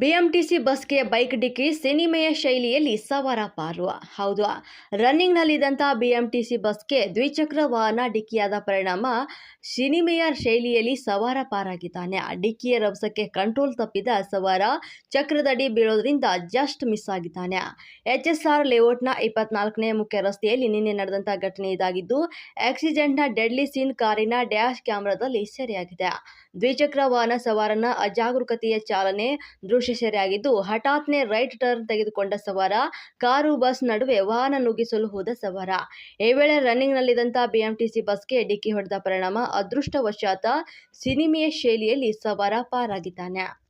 BMTC ಬಸ್ಗೆ bike ಡಿಕ್ಕಿ ಸಿನಿಮೆಯ ಶೈಲಿಯಲ್ಲಿ ಸವಾರ ಪಾರ್ವ. ಹೌದು, ರನ್ನಿಂಗ್ನಲ್ಲಿದ್ದಂಥ ಬಿಎಂಟಿಸಿ ಬಸ್ಗೆ ದ್ವಿಚಕ್ರ ವಾಹನ ಡಿಕ್ಕಿಯಾದ ಪರಿಣಾಮ ಸಿನಿಮೆಯ ಶೈಲಿಯಲ್ಲಿ ಸವಾರ ಪಾರಾಗಿದ್ದಾನೆ. ಡಿಕ್ಕಿಯ ರಭಸಕ್ಕೆ ಕಂಟ್ರೋಲ್ ತಪ್ಪಿದ ಸವಾರ ಚಕ್ರದಡಿ ಬೀಳೋದ್ರಿಂದ ಜಸ್ಟ್ ಮಿಸ್ ಆಗಿದ್ದಾನೆ. ಎಚ್ ಎಸ್ ಆರ್ ಲೇಔಟ್ನ ಇಪ್ಪತ್ನಾಲ್ಕನೇ ಮುಖ್ಯ ರಸ್ತೆಯಲ್ಲಿ ನಿನ್ನೆ ನಡೆದಂಥ ಘಟನೆ ಇದಾಗಿದ್ದು, ಆಕ್ಸಿಡೆಂಟ್ನ ಡೆಡ್ಲಿ ಸೀನ್ ಕಾರಿನ ಡ್ಯಾಶ್ ಕ್ಯಾಮ್ರಾದಲ್ಲಿ ಸೆರೆಯಾಗಿದೆ. ದ್ವಿಚಕ್ರ ವಾಹನ ಸವಾರನ ಅಜಾಗರೂಕತೆಯ ಚಾಲನೆ ಸೆರೆಯಾಗಿದ್ದು ಹಠಾತ್ನೆ ರೈಟ್ ಟರ್ನ್ ತೆಗೆದುಕೊಂಡ ಸವಾರ, ಕಾರು, ಬಸ್ ನಡುವೆ ವಾಹನ ನುಗ್ಗಿಸಲು ಹೋದ ಸವಾರ. ಈ ವೇಳೆ ರನ್ನಿಂಗ್ನಲ್ಲಿದ್ದಂಥ ಬಿಎಂಟಿಸಿ ಬಸ್ಗೆ ಡಿಕ್ಕಿ ಹೊಡೆದ ಪರಿಣಾಮ ಅದೃಷ್ಟವಶಾತ ಸಿನಿಮೆಯ ಶೈಲಿಯಲ್ಲಿ ಸವಾರ ಪಾರಾಗಿದ್ದಾನೆ.